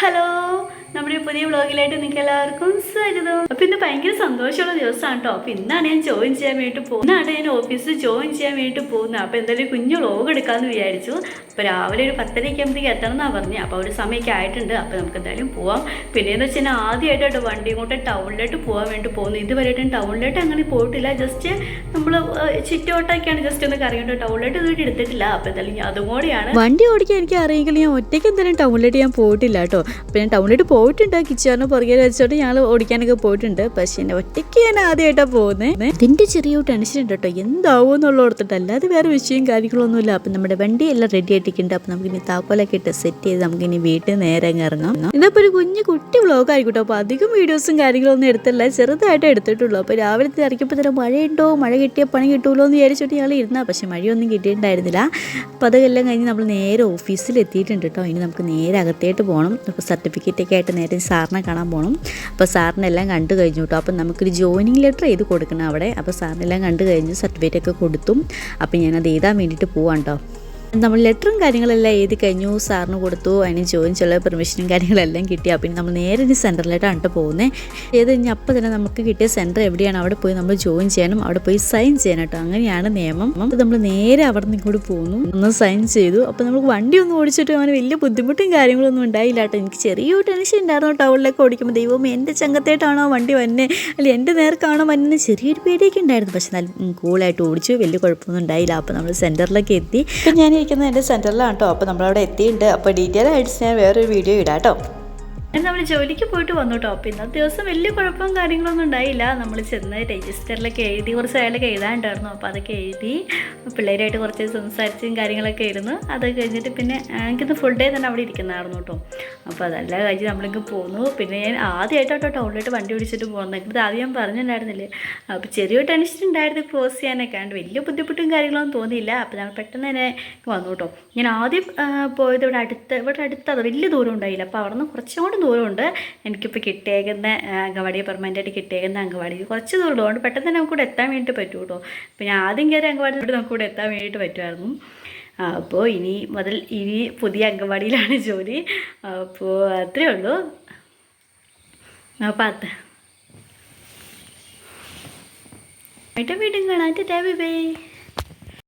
Hello. നമ്മുടെ പുതിയ വ്ലോഗിലായിട്ട് നിങ്ങൾക്ക് എല്ലാവർക്കും സ്വാഗതം. അപ്പൊ ഇന്ന് ഭയങ്കര സന്തോഷമുള്ള ദിവസമാണ് കേട്ടോ അപ്പൊ ഇന്നാണ് ഞാൻ ജോയിൻ ചെയ്യാൻ വേണ്ടി പോകുന്നത്. ഇന്നാണ് ഞാൻ ഓഫീസിൽ ജോയിൻ ചെയ്യാൻ വേണ്ടി പോകുന്നത്. അപ്പൊ എന്തായാലും കുഞ്ഞു വ്ളോഗ് എടുക്കാമെന്ന് വിചാരിച്ചു. അപ്പൊ രാവിലെ ഒരു പത്തരയ്ക്ക് ആകുമ്പോഴത്തേക്ക് എത്തണം എന്നാണ് പറഞ്ഞത് അപ്പൊ ഒരു സമയമൊക്കെ ആയിട്ടുണ്ട്. അപ്പൊ നമുക്ക് എന്തായാലും പോവാം. പിന്നെയെന്ന് വെച്ചാൽ ഞാൻ ആദ്യമായിട്ടോ വണ്ടി കൊണ്ട് ടൗണിലോട്ട് പോകാൻ വേണ്ടി പോകുന്നു ഇതുവരെയായിട്ടും ടൗണിലോട്ട് അങ്ങനെ പോയിട്ടില്ല. ജസ്റ്റ് നമ്മൾ ചുറ്റോട്ടൊക്കെയാണ് ജസ്റ്റ് ഒന്ന് കറിയുണ്ട് ടൗണിലോട്ട് ഇതുവരെ എടുത്തിട്ടില്ല. അപ്പൊ എന്തായാലും അതും കൂടെയാണ്. വണ്ടി ഓടിക്കാൻ എനിക്ക് അറിയെങ്കിൽ ഞാൻ ഒറ്റയ്ക്ക് എന്തായാലും ടൗണിലോട്ട് ഞാൻ പോയിട്ടില്ല കേട്ടോ അപ്പോൾ ഞാൻ ടൗണിലോട്ട് പോയിട്ടുണ്ട് കിച്ചാറിന് പുറകെ വെച്ചോട്ട് ഞങ്ങൾ ഓടിക്കാനൊക്കെ പോയിട്ടുണ്ട്. പക്ഷേ എന്നെ ഒറ്റയ്ക്ക് ഞാൻ ആദ്യമായിട്ടാണ് പോകുന്നത് ഇതിന്റെ ചെറിയ ടെൻഷൻ ഉണ്ട് കേട്ടോ എന്താവും എന്നുള്ള ഓർത്തിട്ട് അല്ലാതെ വേറെ വിഷയം കാര്യങ്ങളൊന്നുമില്ല. അപ്പം നമ്മുടെ വണ്ടി എല്ലാം റെഡി ആയിട്ടിട്ടുണ്ട് അപ്പം നമുക്ക് ഇനി താക്കോലൊക്കെ ഇട്ട് സെറ്റ് ചെയ്ത് നമുക്ക് ഇനി വീട്ടിൽ നേരെ ഇറങ്ങാം. ഇതിപ്പോൾ ഒരു കുഞ്ഞു കുട്ടി വ്ളോഗ് ആയിക്കോട്ടെ അപ്പോൾ അധികം വീഡിയോസും കാര്യങ്ങളൊന്നും എടുത്തില്ല. ചെറുതായിട്ട് എടുത്തിട്ടുള്ളൂ. അപ്പോൾ രാവിലത്തെ ഇറക്കിയപ്പോൾ തന്നെ മഴയുണ്ടോ? മഴ കിട്ടിയ പണി കിട്ടുമല്ലോ എന്ന് വിചാരിച്ചിട്ട് ഞങ്ങൾ ഇരുന്നാൽ പക്ഷേ മഴയൊന്നും കിട്ടിയിട്ടുണ്ടായിരുന്നില്ല. അപ്പോൾ അതെല്ലാം കഴിഞ്ഞ് നമ്മൾ നേരെ ഓഫീസിൽ എത്തിയിട്ടുണ്ട് കേട്ടോ. ഇനി നമുക്ക് നേരെ അകത്തേട്ട് പോകണം. അപ്പോൾ സർട്ടിഫിക്കറ്റ് ഒക്കെ ആയിട്ട് നേരെ സാറിനെ കാണാൻ പോകണം അപ്പോൾ സാറിനെല്ലാം കണ്ടു കഴിഞ്ഞു കേട്ടോ അപ്പോൾ നമുക്കൊരു ജോയിനിങ് ലെറ്റർ എഴുതി കൊടുക്കണം അവിടെ. അപ്പോൾ സാറിനെല്ലാം കണ്ടു കഴിഞ്ഞു സർട്ടിഫിക്കറ്റ് ഒക്കെ കൊടുത്തും. അപ്പോൾ ഞാനത് എഴുതാൻ വേണ്ടിയിട്ട് പോവാം കേട്ടോ നമ്മൾ ലെറ്ററും കാര്യങ്ങളെല്ലാം എഴുതി കഴിഞ്ഞു. സാറിന് കൊടുത്തു. അതിന് ചെയ്യാനുള്ള പെർമിഷനും കാര്യങ്ങളെല്ലാം കിട്ടി. പിന്നെ നമ്മൾ നേരെ ഇനി സെന്ററിലായിട്ടാണ് കേട്ടോ പോകുന്നത് ചെയ്ത് കഴിഞ്ഞാൽ അപ്പം തന്നെ നമുക്ക് കിട്ടിയ സെന്റർ എവിടെയാണ്? അവിടെ പോയി നമ്മൾ ജോയിൻ ചെയ്യണം അവിടെ പോയി സൈൻ ചെയ്യണം കേട്ടോ. അങ്ങനെയാണ് നിയമം. അപ്പോൾ നമ്മൾ നേരെ അവിടെ നിന്ന് ഇങ്ങോട്ട് പോകുന്നു ഒന്ന് സൈൻ ചെയ്തു. അപ്പോൾ നമുക്ക് വണ്ടി ഒന്നും ഓടിച്ചിട്ട് അങ്ങനെ വലിയ ബുദ്ധിമുട്ടും കാര്യങ്ങളൊന്നും ഉണ്ടായില്ല കേട്ടോ. എനിക്ക് ചെറിയൊരു ടെൻഷൻ ഉണ്ടായിരുന്നു ടൗണിലൊക്കെ ഓടിക്കുമ്പോൾ ദൈവം എന്റെ ചങ്കത്തേട്ടാണോ വണ്ടി വന്നെ? അല്ലെ എന്റെ നേർക്കാണോ വന്നെ ചെറിയൊരു പേടിയൊക്കെ ഉണ്ടായിരുന്നു. പക്ഷെ നല്ല കൂളായിട്ട് ഓടിച്ചു. വലിയ കുഴപ്പമൊന്നും ഉണ്ടായില്ല. അപ്പോൾ നമ്മൾ സെന്ററിലൊക്കെ എത്തി. ഞാൻ ഇരിക്കുന്നത് എന്റെ സെന്ററിലാണ് കേട്ടോ അപ്പോൾ നമ്മളവിടെ എത്തിയിട്ടുണ്ട്. അപ്പോൾ ഡീറ്റെയിൽ ആയിട്ട് ഞാൻ വേറൊരു വീഡിയോ ഇടാം കേട്ടോ നമ്മൾ ജോലിക്ക് പോയിട്ട് വന്നു കേട്ടോ അപ്പോൾ ഇന്നത്തെ ദിവസം വലിയ കുഴപ്പവും കാര്യങ്ങളൊന്നും ഉണ്ടായില്ല. നമ്മൾ ചെന്ന് രജിസ്റ്ററിലൊക്കെ എഴുതി കുറച്ച് അയാളൊക്കെ എഴുതാനുണ്ടായിരുന്നു. അപ്പോൾ അതൊക്കെ എഴുതി പിള്ളേരായിട്ട് കുറച്ച് സംസാരിച്ചും കാര്യങ്ങളൊക്കെ ഇരുന്നു അത് കഴിഞ്ഞിട്ട് പിന്നെ എനിക്കിന്ന് ഫുൾ ഡേ തന്നെ അവിടെ ഇരിക്കുന്നതായിരുന്നു കേട്ടോ അപ്പോൾ അതെല്ലാം കഴിഞ്ഞ് നമ്മളിങ്ങ് പോന്നു. പിന്നെ ഞാൻ ആദ്യമായിട്ടോ ടൗണിലോട്ട് വണ്ടി ഓടിച്ചിട്ട് പോകുന്നത് ഇത് ആദ്യം ഞാൻ പറഞ്ഞിട്ടുണ്ടായിരുന്നില്ലേ? അപ്പോൾ ചെറിയൊരു ടെൻഷൻ ഉണ്ടായിരുന്നു ക്രോസ് ചെയ്യാനൊക്കെ. ആണ്ട് വലിയ ബുദ്ധിമുട്ടും കാര്യങ്ങളൊന്നും തോന്നിയില്ല. അപ്പോൾ ഞാൻ പെട്ടെന്ന് തന്നെ വന്നു കേട്ടോ ഞാൻ ആദ്യം പോയത് ഇവിടെ അടുത്ത് ഇവിടെ അടുത്ത് അത് വലിയ ദൂരം ഉണ്ടായില്ല. അപ്പോൾ അവിടെ നിന്ന് കുറച്ചും കൂടി ദൂരമുണ്ട്. എനിക്കിപ്പോൾ കിട്ടിയേക്കുന്ന അംഗവാടി പെർമനന്റായിട്ട് കിട്ടിയേക്കുന്ന അംഗവാടി കുറച്ച് ദൂരം അതുകൊണ്ട് പെട്ടെന്ന് തന്നെ നമുക്കിവിടെ എത്താൻ വേണ്ടിയിട്ട് പറ്റും കേട്ടോ ഞാൻ ആദ്യം കയറി നമുക്ക് ഇവിടെ എത്താൻ വേണ്ടിയിട്ട് പറ്റുമായിരുന്നു. അപ്പോൾ ഇനി മുതൽ ഇനി പുതിയ അംഗവാടിയിലാണ് ജോലി. അപ്പോൾ അത്രേ ഉള്ളൂ. അപ്പോൾ അത്. വീണ്ടും കാണാൻ ബൈ.